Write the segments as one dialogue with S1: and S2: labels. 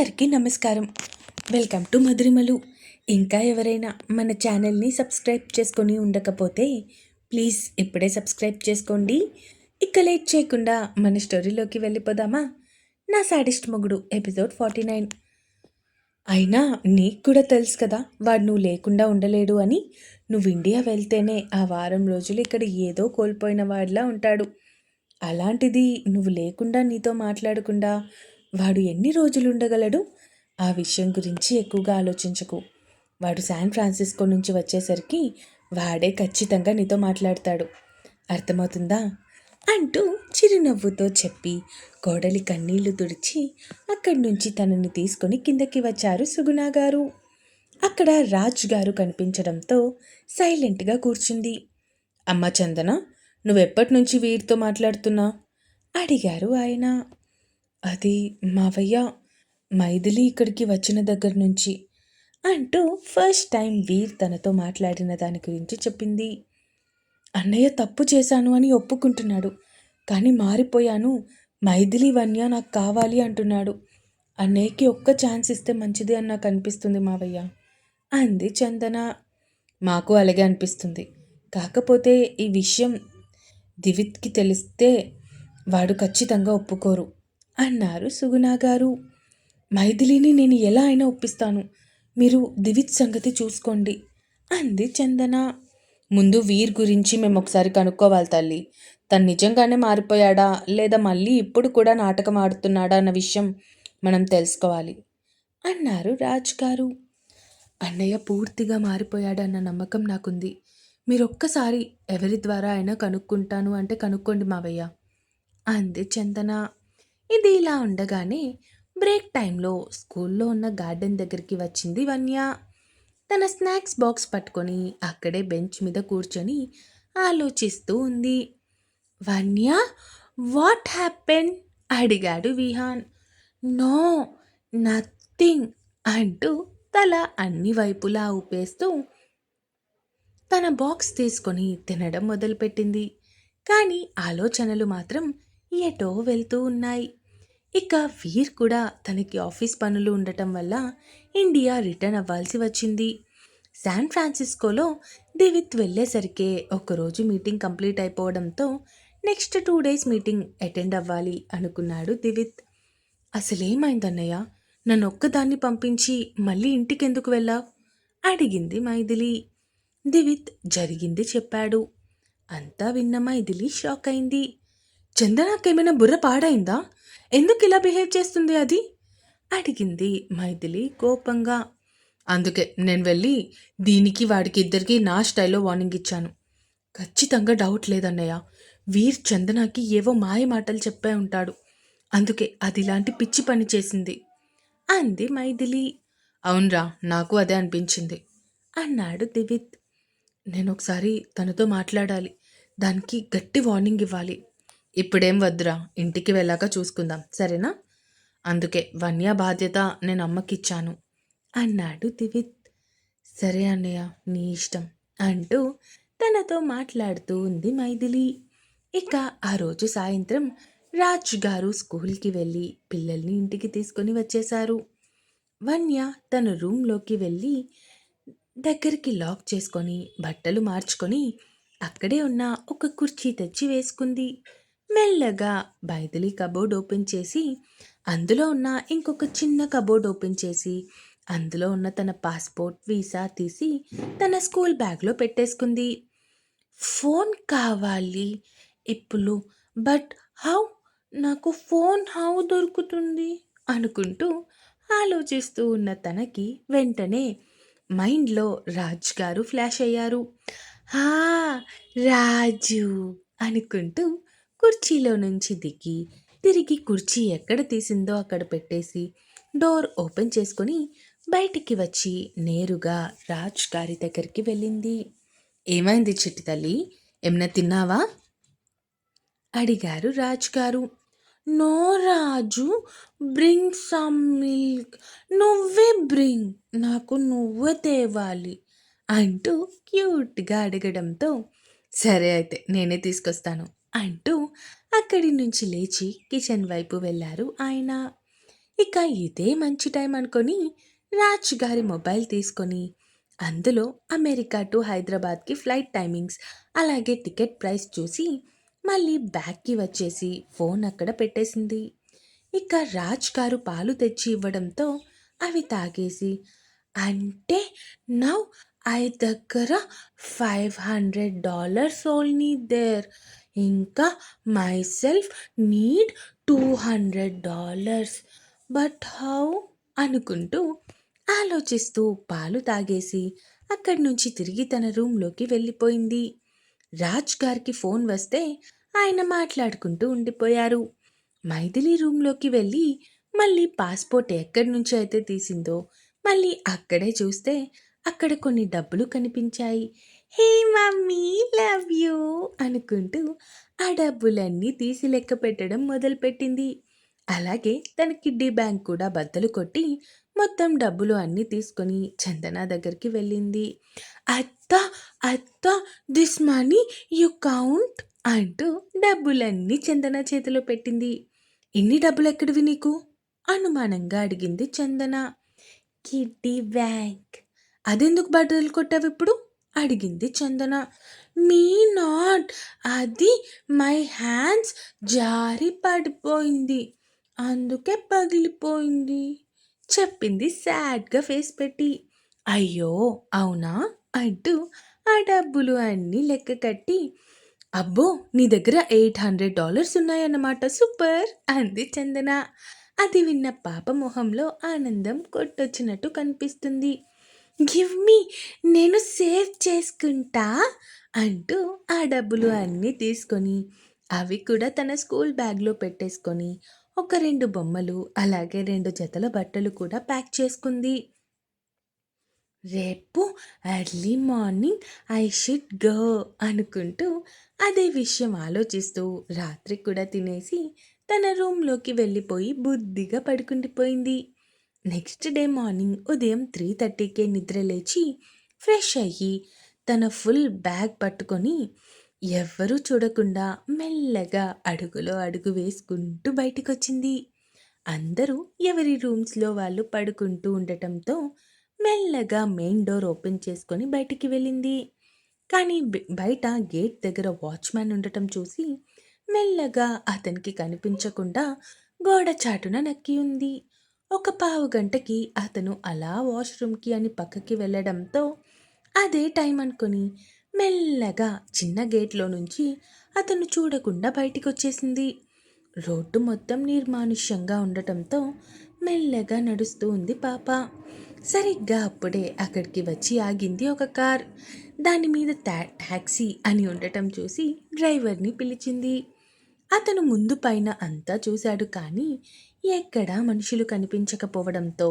S1: అందరికీ నమస్కారం welcome to మధురిమలు ఇంకా ఎవరైనా మన ఛానల్ని సబ్స్క్రైబ్ చేసుకొని ఉండకపోతే ప్లీజ్ ఇప్పుడే సబ్స్క్రైబ్ చేసుకోండి ఇక లేట్ చేయకుండా మన స్టోరీలోకి వెళ్ళిపోదామా నా సాడిస్ట్ మొగుడు ఎపిసోడ్ ఫార్టీ నైన్ అయినా నీకు కూడా తెలుసు కదా వాడు నువ్వు లేకుండా ఉండలేడు అని నువ్వు ఇండియా వెళ్తేనే ఆ వారం రోజులు ఇక్కడ ఏదో కోల్పోయిన వాడిలా ఉంటాడు అలాంటిది నువ్వు లేకుండా నీతో మాట్లాడకుండా వాడు ఎన్ని రోజులుండగలడు ఆ విషయం గురించి ఎక్కువగా ఆలోచించకు వాడు శాన్ ఫ్రాన్సిస్కో నుంచి వచ్చేసరికి వాడే ఖచ్చితంగా నీతో మాట్లాడతాడు అర్థమవుతుందా అంటూ చిరునవ్వుతో చెప్పి కోడలి కన్నీళ్లు తుడిచి అక్కడి నుంచి తనని తీసుకుని కిందకి వచ్చారు సుగుణా గారు అక్కడ రాజ్ గారు కనిపించడంతో సైలెంట్గా కూర్చుంది అమ్మ చందన నువ్వెప్పటి నుంచి వీరితో మాట్లాడుతున్నా అడిగారు ఆయన అది మావయ్య మైథిలి ఇక్కడికి వచ్చిన దగ్గర నుంచి అంటూ ఫస్ట్ టైం వీర్ తనతో మాట్లాడిన దాని గురించి చెప్పింది అన్నయ్య తప్పు చేశాను అని ఒప్పుకుంటున్నాడు కానీ మారిపోయాను మైథిలి వన్య నాకు కావాలి అంటున్నాడు అన్నయ్యకి ఒక్క ఛాన్స్ ఇస్తే మంచిది అని నాకు అనిపిస్తుంది మావయ్య అంది చందన మాకు అలాగే అనిపిస్తుంది కాకపోతే ఈ విషయం దివిత్కి తెలిస్తే వాడు ఖచ్చితంగా ఒప్పుకోరు అన్నారు సుగుణా గారు మైథిలిని నేను ఎలా అయినా ఒప్పిస్తాను మీరు దివిత్ సంగతి చూసుకోండి అంది చందన ముందు వీర్ గురించి మేము ఒకసారి కనుక్కోవాలి తల్లి తను నిజంగానే మారిపోయాడా లేదా మళ్ళీ ఇప్పుడు కూడా నాటకం ఆడుతున్నాడా అన్న విషయం మనం తెలుసుకోవాలి అన్నారు రాజ్ గారు అన్నయ్య పూర్తిగా మారిపోయాడన్న నమ్మకం నాకుంది మీరు ఒక్కసారి ఎవరి ద్వారా అయినా కనుక్కుంటాను అంటే కనుక్కోండి మావయ్య అంది చందనా ఇది ఇలా ఉండగానే బ్రేక్ టైంలో స్కూల్లో ఉన్న గార్డెన్ దగ్గరికి వచ్చింది వన్య తన స్నాక్స్ బాక్స్ పట్టుకొని అక్కడే బెంచ్ మీద కూర్చొని ఆలోచిస్తూ ఉంది వన్య వాట్ హ్యాపెన్ అడిగాడు విహాన్ నో నథింగ్ అంటూ తల అన్ని వైపులా ఊపేస్తూ తన బాక్స్ తీసుకొని తినడం మొదలుపెట్టింది కానీ ఆలోచనలు మాత్రం ఎటో వెళ్తూ ఉన్నాయి ఇక వీర్ కూడా తనకి ఆఫీస్ పనులు ఉండటం వల్ల ఇండియా రిటర్న్ అవ్వాల్సి వచ్చింది శాన్ ఫ్రాన్సిస్కోలో దివిత్ వెళ్ళేసరికే ఒకరోజు మీటింగ్ కంప్లీట్ అయిపోవడంతో next two days meeting attend అవ్వాలి అనుకున్నాడు దివిత్ అసలేమైందన్నయ్య నన్ను ఒక్కదాన్ని పంపించి మళ్ళీ ఇంటికి ఎందుకు వెళ్ళావు అడిగింది మైథిలి దివిత్ జరిగింది చెప్పాడు అంతా విన్న మైథిలి షాక్ అయింది చందనాకేమైనా బుర్ర పాడైందా ఎందుకు ఇలా బిహేవ్ చేస్తుంది అది అడిగింది మైథిలి కోపంగా అందుకే నేను వెళ్ళి దీనికి వాడికి ఇద్దరికి నా స్టైల్లో వార్నింగ్ ఇచ్చాను ఖచ్చితంగా డౌట్ లేదన్నయ్య వీర్ చందనాకి ఏవో మాయ మాటలు చెప్పే ఉంటాడు అందుకే అది ఇలాంటి పిచ్చి పని చేసింది అంది మైథిలి అవునరా నాకు అదే అనిపించింది అన్నాడు దివిత్ నేను ఒకసారి తనతో మాట్లాడాలి దానికి గట్టి వార్నింగ్ ఇవ్వాలి ఇప్పుడేం వద్దురా ఇంటికి వెళ్ళాక చూసుకుందాం సరేనా అందుకే వన్య బాధ్యత నేను అమ్మకిచ్చాను అన్నాడు దివిత్ సరే అన్నయ్య నీ ఇష్టం అంటూ తనతో మాట్లాడుతూ ఉంది మైథిలి ఇక ఆ రోజు సాయంత్రం రాజ్ గారు స్కూల్కి వెళ్ళి పిల్లల్ని ఇంటికి తీసుకొని వచ్చేశారు వన్య తన రూమ్లోకి వెళ్ళి దగ్గరికి లాక్ చేసుకొని బట్టలు మార్చుకొని అక్కడే ఉన్న ఒక కుర్చీ తెచ్చి వేసుకుంది మెల్లగా బైథిలీ కబోర్డ్ ఓపెన్ చేసి అందులో ఉన్న ఇంకొక చిన్న కబోర్డ్ ఓపెన్ చేసి అందులో ఉన్న తన పాస్పోర్ట్ వీసా తీసి తన స్కూల్ బ్యాగ్లో పెట్టేసుకుంది ఫోన్ కావాలి ఇప్పుడు బట్ హౌ నాకు ఫోన్ హౌ దొరుకుతుంది అనుకుంటూ ఆలోచిస్తూ ఉన్న తనకి వెంటనే మైండ్లో రాజ్ గారు ఫ్లాష్ అయ్యారు రాజు అనుకుంటూ కుర్చీలో నుంచి దిగి తిరిగి కుర్చీ ఎక్కడ తీసిందో అక్కడ పెట్టేసి డోర్ ఓపెన్ చేసుకొని బయటికి వచ్చి నేరుగా రాజ్ గారి దగ్గరికి వెళ్ళింది ఏమైంది చిట్టి తల్లి ఏమైనా తిన్నావా అడిగారు Raj garu no Raju bring some milk నువ్వే బ్రింగ్ నాకు నువ్వే తేవాలి అంటూ క్యూట్గా అడగడంతో సరే అయితే నేనే తీసుకొస్తాను అంటూ అక్కడి నుంచి లేచి కిచెన్ వైపు వెళ్ళారు ఆయన ఇక ఇదే మంచి టైం అనుకొని రాజ్ గారి మొబైల్ తీసుకొని అందులో అమెరికా టు హైదరాబాద్కి ఫ్లైట్ టైమింగ్స్ అలాగే టికెట్ ప్రైస్ చూసి మళ్ళీ బ్యాగ్కి వచ్చేసి ఫోన్ అక్కడ పెట్టేసింది ఇక రాజ్ గారు పాలు తెచ్చి ఇవ్వడంతో అవి తాగేసి అంటే నౌ ఐ దగ్గర five hundred dollars only there ఇంకా myself need two hundred dollars but how అనుకుంటూ ఆలోచిస్తూ పాలు తాగేసి అక్కడి నుంచి తిరిగి తన రూమ్లోకి వెళ్ళిపోయింది రాజ్ గారికి ఫోన్ వస్తే ఆయన మాట్లాడుకుంటూ ఉండిపోయారు మైథిలి రూమ్లోకి వెళ్ళి మళ్ళీ పాస్పోర్ట్ ఎక్కడి నుంచి అయితే తీసిందో మళ్ళీ అక్కడే చూస్తే అక్కడ కొన్ని డబ్బులు కనిపించాయి హే మమ్మీ లవ్ యూ అనుకుంటూ ఆ డబ్బులన్నీ తీసి లెక్క పెట్టడం మొదలుపెట్టింది అలాగే తన కిడ్డీ బ్యాంక్ కూడా బద్దలు కొట్టి మొత్తం డబ్బులు అన్నీ తీసుకొని చందన దగ్గరికి వెళ్ళింది అత్త అత్త దిస్ మనీ యు కౌంట్ అంటూ డబ్బులన్నీ చందన చేతిలో పెట్టింది ఇన్ని డబ్బులు ఎక్కడివి నీకు అనుమానంగా అడిగింది చందన కిడ్డీ బ్యాంక్ అదెందుకు బట్టలు కొట్టావు ఇప్పుడు అడిగింది చందన మీ నాట్ అది మై హ్యాండ్స్ జారి పడిపోయింది అందుకే పగిలిపోయింది చెప్పింది సాడ్గా ఫేస్ పెట్టి అయ్యో అవునా అంటూ ఆ డబ్బులు అన్నీ లెక్క కట్టి అబ్బో నీ దగ్గర ఎయిట్ హండ్రెడ్ డాలర్స్ ఉన్నాయన్నమాట సూపర్ అంది చందన అది విన్న పాప మొహంలో ఆనందం కొట్టొచ్చినట్టు కనిపిస్తుంది గివ్ మీ నేను సేవ్ చేసుకుంటా అంటూ ఆ డబ్బులు అన్నీ తీసుకొని అవి కూడా తన స్కూల్ బ్యాగ్లో పెట్టేసుకొని ఒక రెండు బొమ్మలు అలాగే రెండు జతల బట్టలు కూడా ప్యాక్ చేసుకుంది రేపు early morning I should go అనుకుంటూ అదే విషయం ఆలోచిస్తూ రాత్రి కూడా తినేసి తన రూమ్లోకి వెళ్ళిపోయి బుద్ధిగా పడుకుండిపోయింది నెక్స్ట్ డే మార్నింగ్ ఉదయం త్రీ థర్టీకే నిద్ర లేచి ఫ్రెష్ అయ్యి తన ఫుల్ బ్యాగ్ పట్టుకొని ఎవ్వరూ చూడకుండా మెల్లగా అడుగులో అడుగు వేసుకుంటూ బయటకొచ్చింది అందరూ ఎవరి రూమ్స్లో వాళ్ళు పడుకుంటూ ఉండటంతో మెల్లగా మెయిన్ డోర్ ఓపెన్ చేసుకొని బయటికి వెళ్ళింది కానీ బయట గేట్ దగ్గర వాచ్మ్యాన్ ఉండటం చూసి మెల్లగా అతనికి కనిపించకుండా గోడ చాటున నక్కి ఉంది ఒక పావు గంటకి అతను అలా వాష్రూమ్కి అని పక్కకి వెళ్ళడంతో అదే టైం అనుకొని మెల్లగా చిన్న గేట్లో నుంచి అతను చూడకుండా బయటికి వచ్చేసింది రోడ్డు మొత్తం నిర్మానుష్యంగా ఉండటంతో మెల్లగా నడుస్తూ ఉంది పాప సరిగ్గా అప్పుడే అక్కడికి వచ్చి ఆగింది ఒక కార్ దాని మీద ట్యాక్సీ అని ఉండటం చూసి డ్రైవర్ని పిలిచింది అతను ముందు పైన అంతా చూశాడు కానీ ఎక్కడా మనుషులు కనిపించకపోవడంతో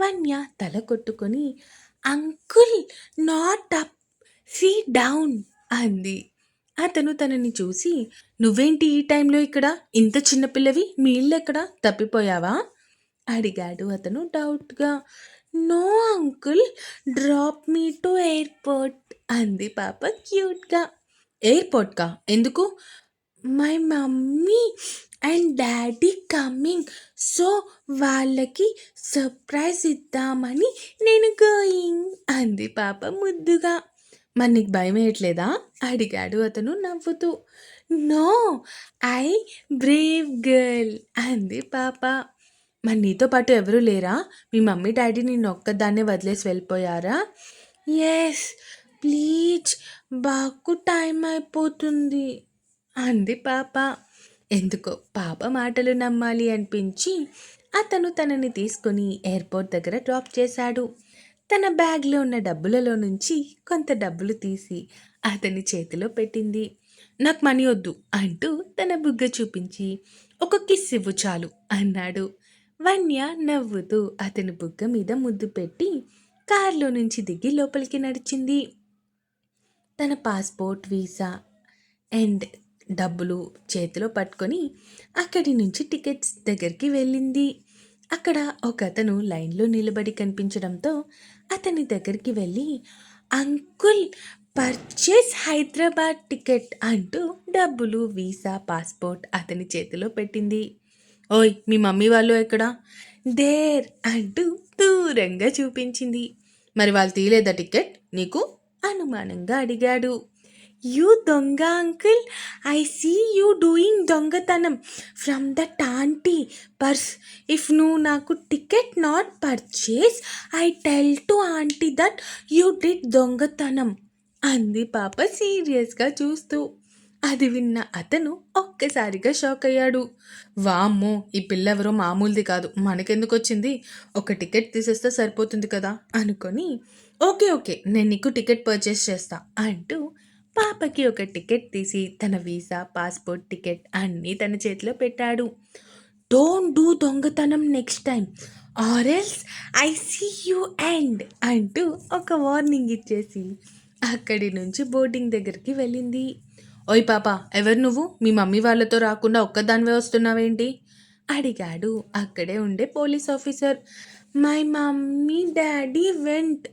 S1: వన్య తల కొట్టుకొని uncle not up see down అంది అతను తనని చూసి నువ్వేంటి ఈ టైంలో ఇక్కడ ఇంత చిన్నపిల్లవి మీ ఎక్కడ తప్పిపోయావా అడిగాడు అతను డౌట్గా no uncle drop me to airport అంది పాప క్యూట్గా ఎయిర్పోర్ట్గా ఎందుకు my mummy and daddy coming so వాళ్ళకి సర్ప్రైజ్ ఇద్దామని నేను గోయింగ్ అంది పాప ముద్దుగా మనకి భయం వేయట్లేదా అడిగాడు అతను నవ్వుతూ నో ఐ బ్రేవ్ గర్ల్ అంది పాప మరి నీతో పాటు ఎవరూ లేరా మీ మమ్మీ డాడీ నేను ఒక్కదాన్నే వదిలేసి వెళ్ళిపోయారా ఎస్ ప్లీజ్ బాకు టైం అయిపోతుంది అంది పాప ఎందుకో పాప మాటలు నమ్మాలి అనిపించి అతను తనని తీసుకుని ఎయిర్పోర్ట్ దగ్గర డ్రాప్ చేశాడు తన బ్యాగ్లో ఉన్న డబ్బులలో నుంచి కొంత డబ్బులు తీసి అతని చేతిలో పెట్టింది నాకు మనీ వద్దు అంటూ తన బుగ్గ చూపించి ఒక కిస్ ఇవ్వు చాలు అన్నాడు వన్య నవ్వుతూ అతని బుగ్గ మీద ముద్దు పెట్టి కారులో నుంచి దిగి లోపలికి నడిచింది తన పాస్పోర్ట్ వీసా అండ్ డబ్బులు చేతిలో పట్టుకొని అక్కడి నుంచి టికెట్స్ దగ్గరికి వెళ్ళింది అక్కడ ఒక అతను లైన్లో నిలబడి కనిపించడంతో అతని దగ్గరికి వెళ్ళి అంకుల్ పర్చేస్ హైదరాబాద్ టికెట్ అంటూ డబ్బులు వీసా పాస్పోర్ట్ అతని చేతిలో పెట్టింది ఓయ్ మీ మమ్మీ వాళ్ళు ఎక్కడ దేర్ అంటూ దూరంగా చూపించింది మరి వాళ్ళు తీయలేదా టికెట్ నీకు అనుమానంగా అడిగాడు యూ దొంగ uncle I see you doing దొంగతనం from the aunty purse if నువ్వు నాకు ticket not purchase I tell to aunty that you did దొంగతనం అంది పాప సీరియస్గా చూస్తూ అది విన్న అతను ఒక్కసారిగా షాక్ అయ్యాడు వామ్మో ఈ పిల్ల ఎవరో మామూలుది కాదు మనకెందుకు వచ్చింది ఒక టికెట్ తీసేస్తే సరిపోతుంది కదా అనుకొని ఓకే ఓకే నేను నీకు టికెట్ పర్చేస్ చేస్తా అంటూ పాపకి ఒక టికెట్ తీసి తన వీసా పాస్పోర్ట్ టికెట్ అన్నీ తన చేతిలో పెట్టాడు డోంట్ డూ దొంగతనం next time or else I see you and అంటూ ఒక వార్నింగ్ ఇచ్చేసి అక్కడి నుంచి బోటింగ్ దగ్గరికి వెళ్ళింది ఓయ్ పాప ఎవరు నువ్వు మీ మమ్మీ వాళ్ళతో రాకుండా ఒక్కదానివే వస్తున్నావేంటి అడిగాడు అక్కడే ఉండే police officer my mummy daddy went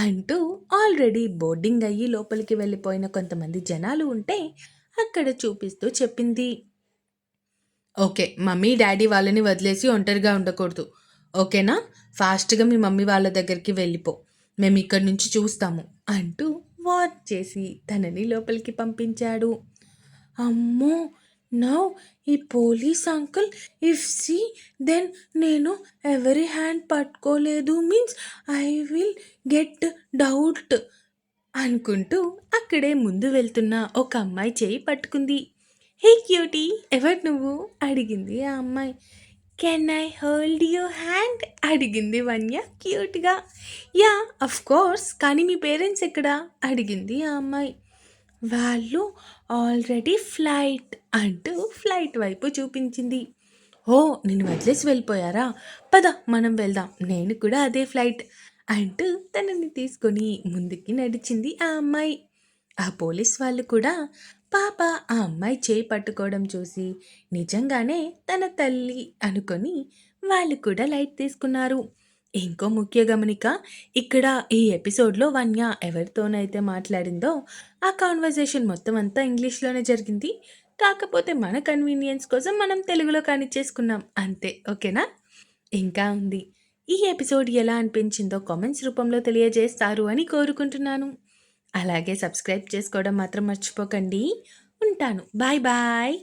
S1: అంటూ ఆల్రెడీ బోర్డింగ్ అయ్యి లోపలికి వెళ్ళిపోయిన కొంతమంది జనాలు ఉంటే అక్కడ చూపిస్తూ చెప్పింది ఓకే మమ్మీ డాడీ వాళ్ళని వదిలేసి ఒంటరిగా ఉండకూడదు ఓకేనా ఫాస్ట్గా మీ మమ్మీ వాళ్ళ దగ్గరికి వెళ్ళిపో మేము ఇక్కడి నుంచి చూస్తాము అంటూ వాచ్ చేసి తనని లోపలికి పంపించాడు అమ్మో నవ్ ఈ police uncle if see then నేను ఎవరి హ్యాండ్ పట్టుకోలేదు means I will get doubt అనుకుంటూ అక్కడే ముందు వెళ్తున్న ఒక అమ్మాయి చేయి పట్టుకుంది హే క్యూటీ ఎవరు నువ్వు అడిగింది ఆ అమ్మాయి can I hold you hand అడిగింది వన్య క్యూట్గా యా అఫ్ కోర్స్ కానీ మీ పేరెంట్స్ ఎక్కడా అడిగింది ఆ అమ్మాయి వాళ్ళు ఆల్రెడీ ఫ్లైట్ అంటూ ఫ్లైట్ వైపు చూపించింది ఓ నేను వదిలేసి వెళ్ళిపోయారా పద మనం వెళ్దాం నేను కూడా అదే ఫ్లైట్ అంటూ తనని తీసుకొని ముందుకి నడిచింది ఆ అమ్మాయి ఆ పోలీస్ వాళ్ళు కూడా పాప ఆ అమ్మాయి చేయి పట్టుకోవడం చూసి నిజంగానే తన తల్లి అనుకొని వాళ్ళు కూడా లైట్ తీసుకున్నారు ఇంకో ముఖ్య గమనిక ఇక్కడ ఈ ఎపిసోడ్లో వన్య ఎవరితోనైతే మాట్లాడిందో ఆ కాన్వర్జేషన్ మొత్తం అంతా ఇంగ్లీష్లోనే జరిగింది కాకపోతే మన కన్వీనియన్స్ కోసం మనం తెలుగులో కానిచ్చేసుకున్నాం అంతే ఓకేనా ఇంకా ఉంది ఈ ఎపిసోడ్ ఎలా అనిపించిందో కామెంట్స్ రూపంలో తెలియజేస్తారు అని కోరుకుంటున్నాను అలాగే సబ్స్క్రైబ్ చేసుకోవడం మాత్రం మర్చిపోకండి ఉంటాను బాయ్ బాయ్